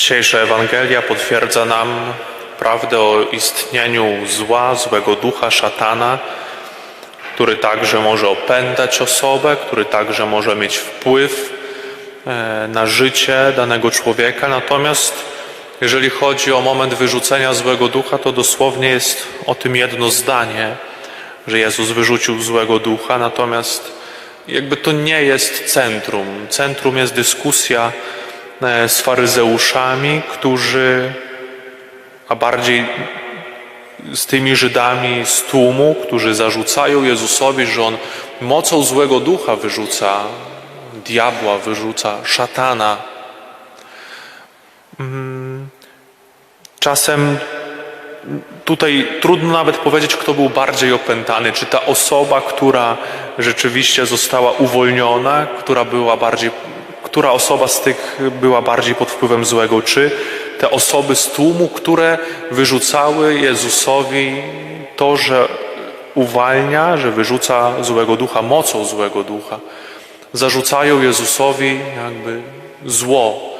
Dzisiejsza Ewangelia potwierdza nam prawdę o istnieniu zła, złego ducha, szatana, który także może opętać osobę, który także może mieć wpływ e, na życie danego człowieka. Natomiast jeżeli chodzi o moment wyrzucenia złego ducha, to dosłownie jest o tym jedno zdanie, że Jezus wyrzucił złego ducha, natomiast jakby to nie jest centrum. Centrum jest dyskusja z faryzeuszami, którzy, a bardziej z tymi Żydami z tłumu, którzy zarzucają Jezusowi, że on mocą złego ducha wyrzuca diabła, wyrzuca szatana. Mm, Czasem tutaj trudno nawet powiedzieć, kto był bardziej opętany. Czy ta osoba, która rzeczywiście została uwolniona, która była bardziej, która osoba z tych była bardziej pod wpływem złego, czy te osoby z tłumu, które wyrzucały Jezusowi to, że uwalnia, że wyrzuca złego ducha mocą złego ducha. Zarzucają Jezusowi jakby zło,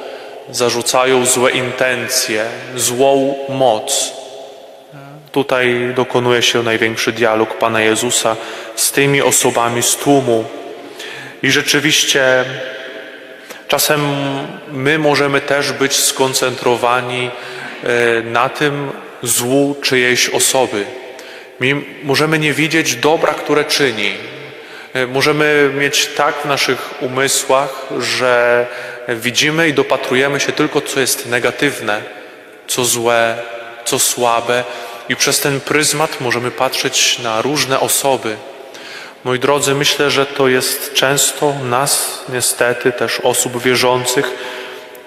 zarzucają złe intencje, złą moc. Tutaj dokonuje się największy dialog Pana Jezusa z tymi osobami z tłumu. I rzeczywiście czasem my możemy też być skoncentrowani e, na tym złu czyjejś osoby. My możemy nie widzieć dobra, które czyni. E, Możemy mieć tak w naszych umysłach, że widzimy i dopatrujemy się tylko, co jest negatywne, co złe, co słabe, i przez ten pryzmat możemy patrzeć na różne osoby. Moi drodzy, myślę, że to jest często nas, niestety, też osób wierzących,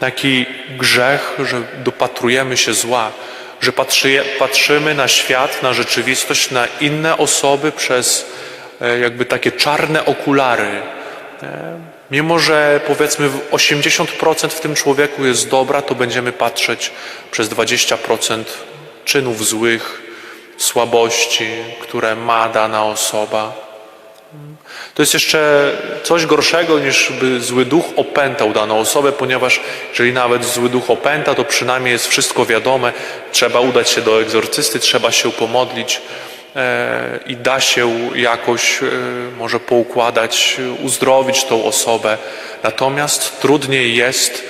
taki grzech, że dopatrujemy się zła, że patrzy, patrzymy na świat, na rzeczywistość, na inne osoby przez e, jakby takie czarne okulary. E, Mimo, że powiedzmy w 80% w tym człowieku jest dobra, to będziemy patrzeć przez 20% czynów złych, słabości, które ma dana osoba. To jest jeszcze coś gorszego niż by zły duch opętał daną osobę, ponieważ jeżeli nawet zły duch opęta, to przynajmniej jest wszystko wiadome. Trzeba udać się do egzorcysty, trzeba się pomodlić e, i da się jakoś e, może poukładać, uzdrowić tą osobę. Natomiast trudniej jest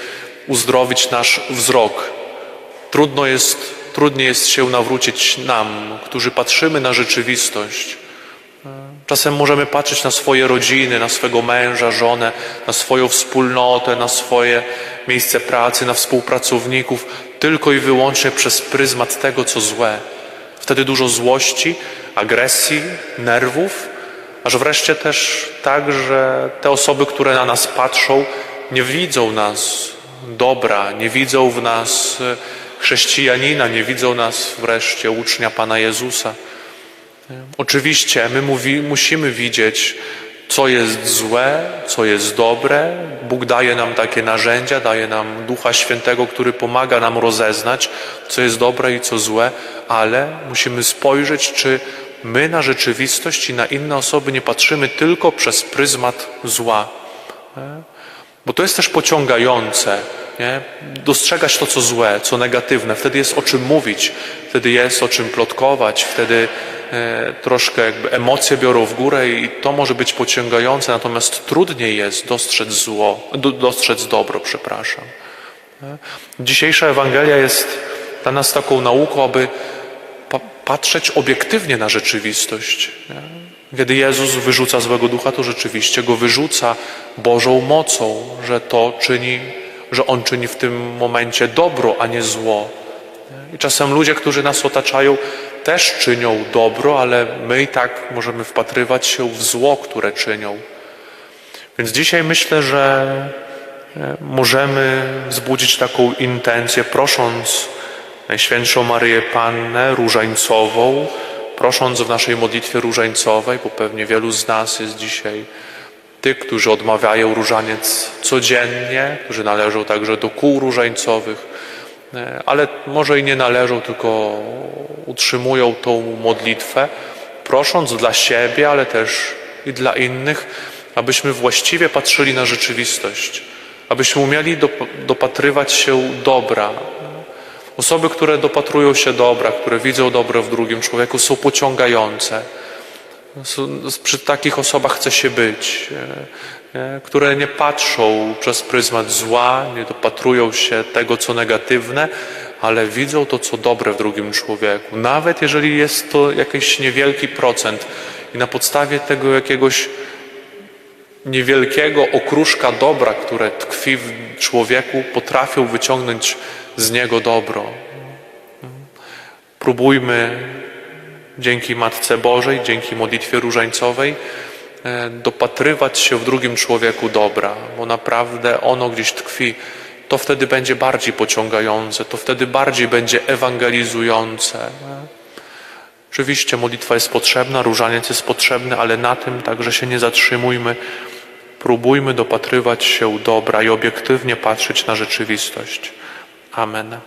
uzdrowić nasz wzrok. Trudno jest, trudniej jest się nawrócić nam, którzy patrzymy na rzeczywistość. Czasem możemy patrzeć na swoje rodziny, na swego męża, żonę, na swoją wspólnotę, na swoje miejsce pracy, na współpracowników, tylko i wyłącznie przez pryzmat tego, co złe. Wtedy dużo złości, agresji, nerwów, aż wreszcie też tak, że te osoby, które na nas patrzą, nie widzą nas dobra, nie widzą w nas chrześcijanina, nie widzą nas wreszcie ucznia Pana Jezusa. Oczywiście my mówi, musimy widzieć, co jest złe, co jest dobre. Bóg daje nam takie narzędzia, daje nam Ducha Świętego, który pomaga nam rozeznać, co jest dobre i co złe, ale musimy spojrzeć, czy my na rzeczywistość i na inne osoby nie patrzymy tylko przez pryzmat zła. Bo to jest też pociągające. Nie? Dostrzegać to, co złe, co negatywne. Wtedy jest o czym mówić, wtedy jest o czym plotkować, wtedy troszkę jakby emocje biorą w górę i to może być pociągające, natomiast trudniej jest dostrzec zło, do, dostrzec dobro, przepraszam. Nie? Dzisiejsza Ewangelia jest dla nas taką nauką, aby pa patrzeć obiektywnie na rzeczywistość. Nie? Kiedy Jezus wyrzuca złego ducha, to rzeczywiście go wyrzuca Bożą mocą, że to czyni, że On czyni w tym momencie dobro, a nie zło. I czasem ludzie, którzy nas otaczają, też czynią dobro, ale my i tak możemy wpatrywać się w zło, które czynią. Więc dzisiaj myślę, że e, możemy wzbudzić taką intencję, prosząc Najświętszą Maryję Pannę Różańcową, prosząc w naszej modlitwie różańcowej, bo pewnie wielu z nas jest dzisiaj tych, którzy odmawiają różaniec codziennie, którzy należą także do kół różańcowych, ale może i nie należą, tylko utrzymują tą modlitwę, prosząc dla siebie, ale też i dla innych, abyśmy właściwie patrzyli na rzeczywistość, abyśmy umieli dop- dopatrywać się dobra. Osoby, które dopatrują się dobra, które widzą dobro w drugim człowieku, są pociągające. Przy takich osobach chce się być, e, e, które nie patrzą przez pryzmat zła, nie dopatrują się tego, co negatywne, ale widzą to, co dobre w drugim człowieku. Nawet jeżeli jest to jakiś niewielki procent i na podstawie tego jakiegoś niewielkiego okruszka dobra, które tkwi w człowieku, potrafią wyciągnąć z niego dobro. Próbujmy dzięki Matce Bożej, dzięki modlitwie różańcowej e, dopatrywać się w drugim człowieku dobra, bo naprawdę ono gdzieś tkwi. To wtedy będzie bardziej pociągające, to wtedy bardziej będzie ewangelizujące. Oczywiście modlitwa jest potrzebna, różaniec jest potrzebny, ale na tym także się nie zatrzymujmy. Próbujmy dopatrywać się dobra i obiektywnie patrzeć na rzeczywistość. Amen.